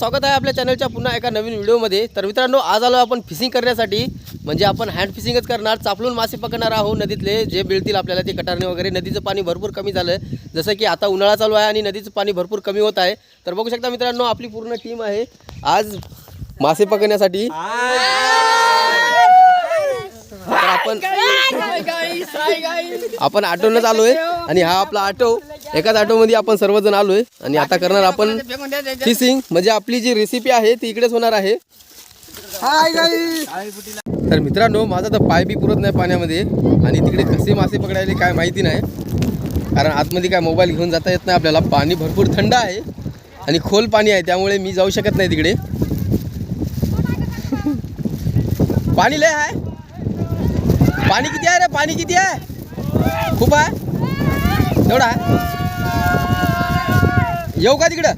स्वागत आहे आपल्या चॅनलच्या पुन्हा एका नवीन व्हिडिओमध्ये तर मित्रांनो आज आलो आपण फिशिंग करण्यासाठी. म्हणजे आपण हँड फिशिंगच करणार चापलून मासे पकडणार आहोत नदीतले. जे मिळतील आपल्याला ते कटारणे वगैरे. नदीचं पाणी भरपूर कमी झालं. जसं की आता उन्हाळा चालू आहे आणि नदीचं पाणी भरपूर कमी होत आहे. तर बघू शकता मित्रांनो आपली पूर्ण टीम आहे. आज मासे पकडण्यासाठी. आपण आपण आपण आलो आहे आणि हा आपला ऑटो एकाच ऑटोमध्ये आपण सर्वजण आलोय आणि आता करणार आपण फिशिंग. म्हणजे आपली जी रेसिपी आहे ती इकडेच होणार आहे. तर मित्रांनो माझा तर पाय बी पुरत नाही पाण्यामध्ये. आणि तिकडे कसे मासे पकडायले काय माहिती नाही. कारण आतमध्ये काय मोबाईल घेऊन जाता येत नाही आपल्याला. पाणी भरपूर थंड आहे. आणि खोल पाणी आहे त्यामुळे मी जाऊ शकत नाही तिकडे. पाणी लय आहे. पाणी किती आहे रे? पाणी किती आहे? खूप आहे? एवढा आहे? येऊ का तिकडं?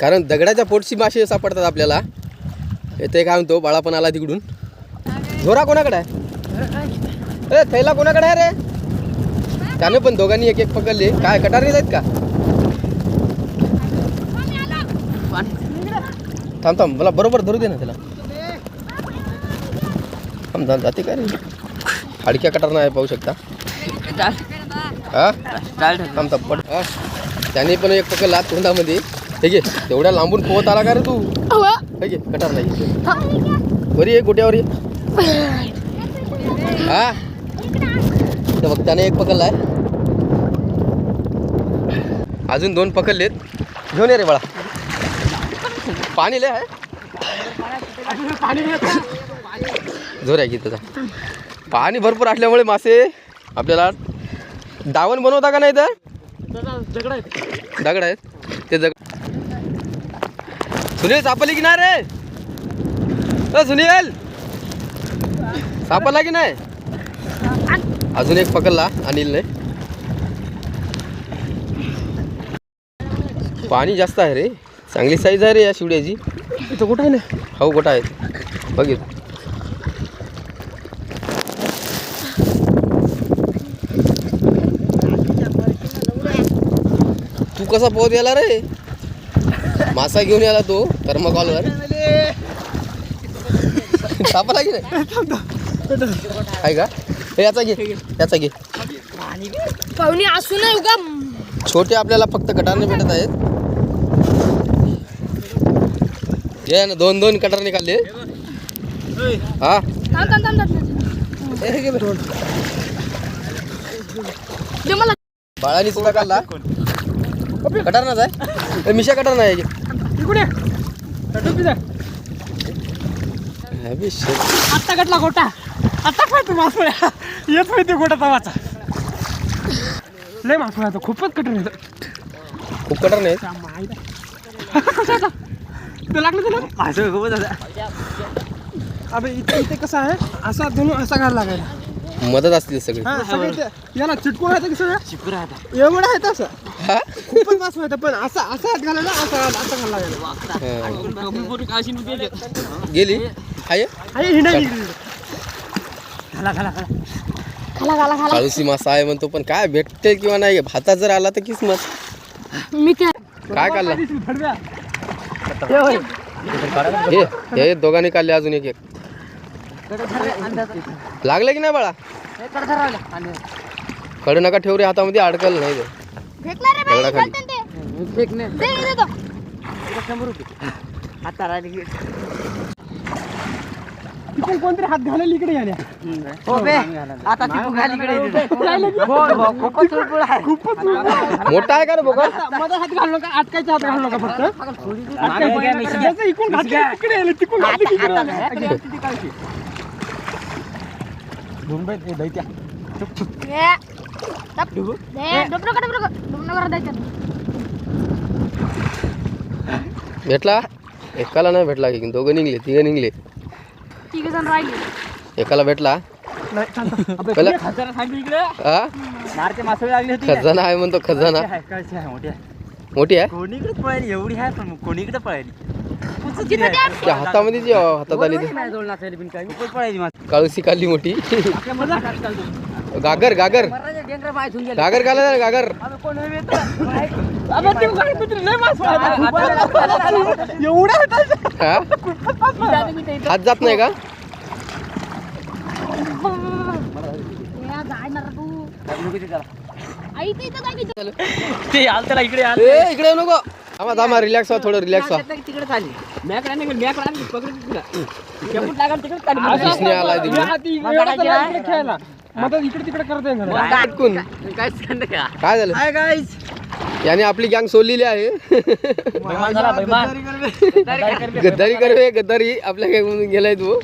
कारण दगडाच्या पोटशी मासे सापडतात आपल्याला. येते काय म्हणतो बाळा पण आला तिकडून. झोरा कोणाकडे आहे? अरे थैला कोणाकडे आहे रे? त्याने पण दोघांनी एक एक पकडले. काय कटारी जायत का? थांब थांब. मला बरोबर धरू दे ना त्याला. थांब थांब. जाते का रे? हाडक्या कटार नाही पाहू शकता. हा? थांब थांब पड हा? त्याने पण एक पकडला तोंडामध्ये. हे घे तेवढ्या लांबून पोहत आला का रे तू? हे घे कटार नाही. बरी आहे गोट्यावर ये. हा? तर बघ त्याने एक पकडलाय. अजून दोन पकडलेत. घेऊन ये रे बाळा. पाणी लय आहे. जोर आहे की त्याचा. पाणी भरपूर असल्यामुळे मासे आपल्याला दावण बनवता का नाही तर दगड आहेत. ते दगड सुनील सापडली की नाही रे? सुनील! सापडला की नाही? अजून एक पकडला अनिलने पाणी जास्त आहे रे. चांगली साईज आहे रे या शिवड्याची. इथं कुठं आहे ना? हो कुठं आहे? बघित तू कसा पोहत याला रे? मासा घेऊन याला तो थर्माकॉलवर सापला की नाही? आहे का? याचा घे याचा घे. पाहुणे असू नये उगा छोटे आपल्याला फक्त कटारने भेटत आहेत. ये ना दोन दोन कटार निघाले. हा? हे बाळानी सुद्धा काढला. कटार नाच आहे. ए, मिशा कटार नाही. आत्ता कटला गोटा आत्ता पाहतो मासोळ्या येत माहिती गोटा तवाचा. लय मासोळ्या तो खूपच कठीण येतो खूप कटार नाही ते? लागलं तुला? मासोळ्या खूपच अबे इथे इथे कसं आहे? असा दोन असा घाल लागायला. मदत असतील सगळी. हा याला चिटकून राहतं की सगळं? चिटकून राहतं. एवढं आहे तसं. हा? खूपच मास होतं पण असा असा हात घालायला असा घाल- असा घाल हा. गेली. आहे? हिंडा घाला घाला घाला. खाला खाला खाला काळूसी मासा आहे म्हणतो पण काय भेटते किंवा नाही? भातात जर आला तर किस्मत. मी काय काय काढला हे हे दोघांनी काढले अजून एक एक. लागले की नाही बाळा? कडे नका ठेव रे हातामध्ये अडकल नाही. ते. फेकला रे बाई दगडाखाली. चालतं ते. दे इथे तो. तिकडून कोणतरी हात घालेल इकडे याल्या आता ती खाली खूपच मोठा आहे का रे बोका माझा हात घालू नका अटकायचा हात घालू नका फक्त. अटकायचा. याचं इकडून घातलं की तिकडे आलं, तिकडून घातलं की इकडे आलं. ये. टप. दे. डुबडं द्यायचं. भेटला? एकाला नाही भेटला की दोघं निघले तिघं निघले. तिघ जण राहिले. एकाला भेटला? खजाना हा आहे म्हणतो खजाना. आहे, कळशी आहे मोठी आहे. मोठी आहे? कोणीकडे पळाली? एवढी आहे पण कोणीकडे पळाली? हातामध्ये जी हातात आली मास काळूसी काढली मोठी. गागर गागर गागर घाला गागर हा हात जात नाही का तू आल त्याला इकडे आल ए इकडे येऊ नको थांबा थांबा रिलॅक्स व्हा थोडं रिलॅक्स व्हा तिकडे चालली मॅकडे आली पकडून तिकडे लागल तिकडे. दिसणे इकडे मग इकडे तिकडे घरात. अटकून काय झालं? हाय गाईज याने आपली गँग सोडलेली आहे. गद्दारी करवे गद्दारी आपल्या गँग मधून गेलाय तू.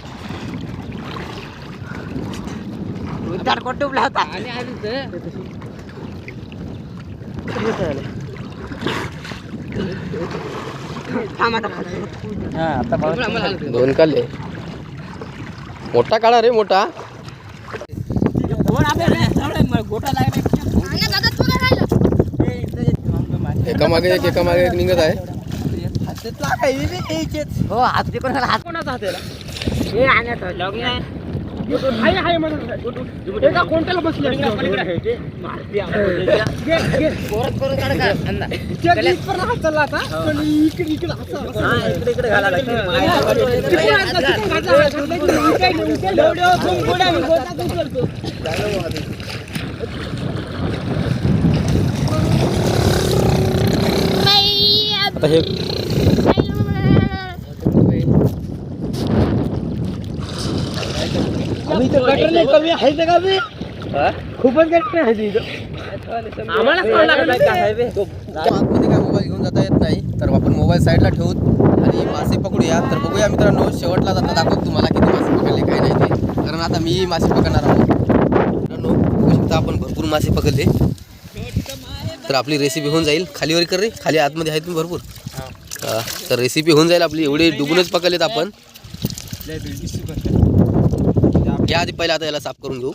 दोन काढले मोठा काढा रे मोठा. एका मागे एक एका मागे एक निघत आहे. हो हात कोणाचा हात कोणाचा हात हे लग्न हाय हाय म्हणून. एका कोणत्याला बसले हात चालला आता. पण इकडे इकडे मी आता हे कमी आहे का बे? खूपच आहे आतमध्ये काय मोबाईल घेऊन जाता येत नाही तर आपण मोबाईल साईडला ठेवून आणि मासे पकडूया. तर बघूया मित्रांनो शेवटला जाता दाखवतो तुम्हाला किती मासे पकडले काय नाही ते. कारण आता मी मासे पकडणार आहोत. शकता आपण भरपूर मासे पकडले. तर आपली रेसिपी होऊन जाईल. खालीवर कर रे. खाली आतमध्ये आहेत भरपूर. हा, तर रेसिपी होऊन जाईल आपली. एवढे डुबूनच पकडलेत आपण. या आधी पहिला आता याला साफ करून घेऊ.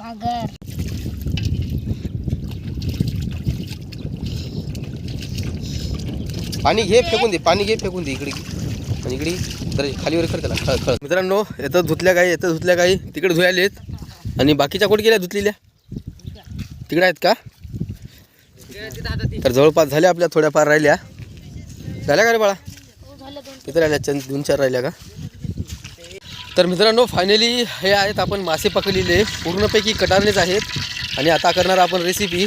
पाणी घे फेकून दे. पाणी घे फेकून दे. इकडे. आणि इकडे तर खालीवर कर त्याला. खळ खळ. मित्रांनो येतं धुतल्या गाई येतं धुतल्या गाई. तिकडे धुयालेत. आणि बाकीच्या कुठे गेल्या धुतलेल्या? तिकडे आहेत का? तर जवळपास झाल्या आपल्या थोड्याफार राहिल्या. झाल्या का रे बाळा? किती राहिल्या दोन चार राहिल्या का? तर मित्रांनो फायनली हे आहेत आपण मासे पकडलेले. पूर्णपैकी कटारलेच आहेत. आणि आता करणार आपण रेसिपी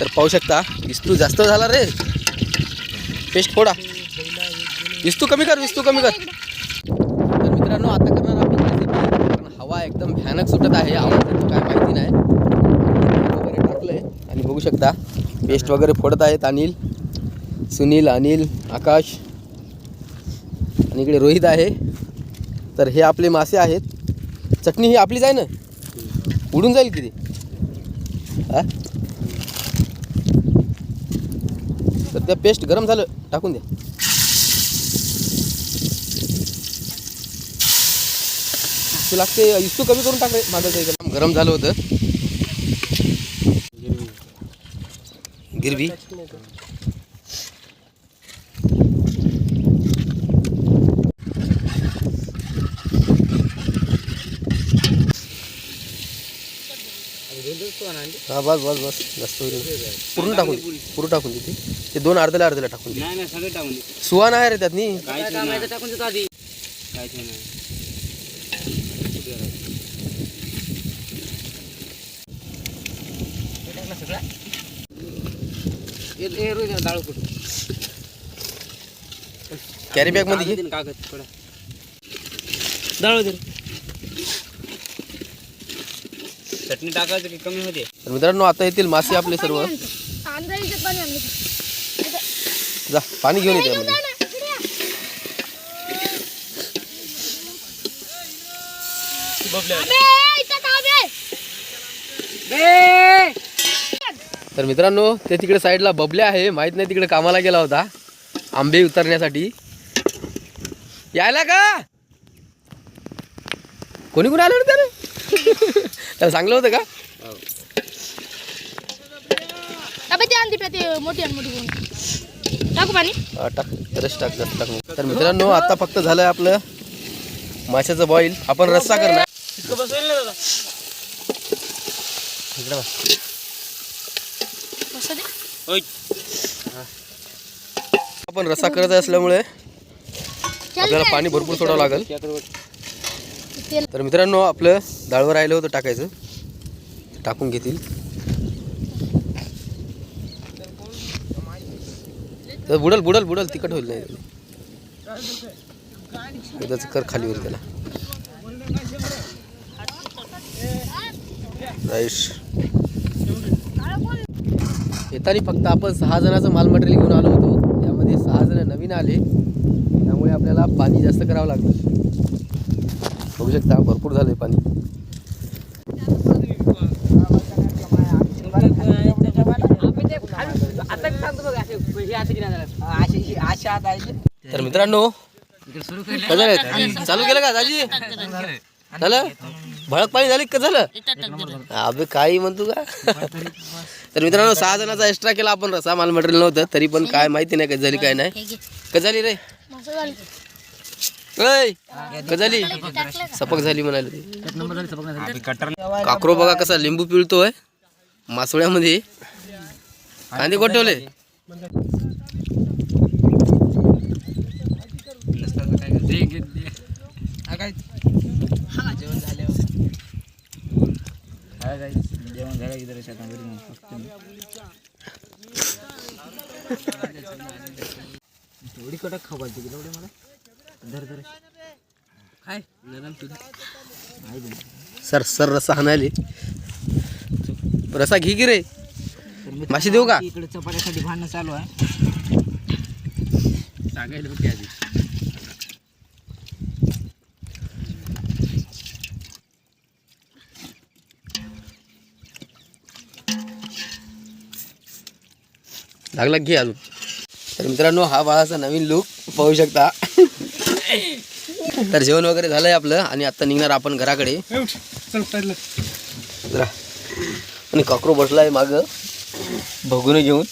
तर पाहू शकता विस्तू जास्त झाला रे. पेस्ट फोडा. विस्तू कमी कर विस्तू कमी कर. तर मित्रांनो आता करणार आपण रेसिपी कारण हवा एकदम भयानक सुटत आहे. आवाज येतो काय माहिती नाही तेल वगैरे टाकलंय आणि बघू शकता. पेस्ट वगैरे फोडत आहेत अनिल सुनील अनिल आकाश. आणि इकडे रोहित आहे. तर हे आपले मासे आहेत. चटणी ही आपलीच आहे ना? उडून जाईल किती? हा? तर त्या पेस्ट गरम झालं टाकून द्या. तू लागते इस्तू कमी करून टाक रे माझं ते गरम. गरम झालं होतं. गिरवी. हा बस बस बस. जास्त पूर्ण टाकून पूर्ण टाकून दे ते. दोन अर्ध्याला अर्ध्याला टाकून दे. नाही नाही सगळे टाकून दे. सुहान आहे रे त्यातनी काय टाकून देतो आधी. काय नाही डाळ कुठं कॅरी बॅगमध्ये घे कागद थोडा डाळ दे चटणी टाकायचं की कमी होते तर मित्रांनो आता येतील मासे आपले सर्व अंधारीचं पाणी आणलं जा पाणी घेऊन येते जा यामध्ये. ना, इकडे या. अबे, इथं का बे? तर मित्रांनो ते तिकडे साईडला बबले आहे. माहीत नाही तिकडे कामाला गेला होता. आंबे उतरण्यासाठी. यायला का? कोणी कोणी आलं त्याने त्याला? सांगलं होतं का. टाकू पाणी? टाक. रस टाक टाक. तर मित्रांनो आता फक्त झालं आपलं माशाचं बॉईल आपण रस्सा करणार. इकडे आपण रस्सा करत असल्यामुळे आपल्याला पाणी भरपूर सोडावं लागेल. तर मित्रांनो आपलं डाळवर राहिलं होतं टाकायचं. टाकून घेतील. तर बुडल बुडल बुडल तिखट होईल नाही. एकदाच कर खाली होईल त्याला. राईस येताना फक्त आपण सहा जणाचं माल मटेरियल घेऊन आलो होतो. त्यामध्ये सहा जण नवीन आले. त्यामुळे आपल्याला पाणी जास्त करावं लागलं. बघू शकता भरपूर झालं आहे पाणी. तर मित्रांनो झालं? चालू केलं का दाजी? झालं? भळक पाणी झाली का? झालं? अबे काही म्हणतो का? तर मित्रांनो सहा जणांचा एक्स्ट्रा केला आपण रसा माल मटेरियल नव्हतं तरी पण काय माहिती नाही कधी झाली काय नाही. कधी झाली रे. झाली सपक झाली म्हणाले ते. काकरो बघा कसा लिंबू पिळतोय मासोळ्यामध्ये कांदे गोठवले जेवण झालं एवढी कडक खाऊ घालते की एवढे मला? धर धर. काय? नरम तुला सर सर रसा हाणाले रसा घे की रे. माशी देऊ का? इकडे चपात्यासाठी भांडणं चालू आहे. सांगायला बघ आधी. लागला घे अजून. तर मित्रांनो हा बाळाचा नवीन लुक पाहू शकता. तर जेवण वगैरे झालंय आपलं आणि आता निघणार आपण घराकडे. आणि काकरो बसलाय माग. भगून घेऊन.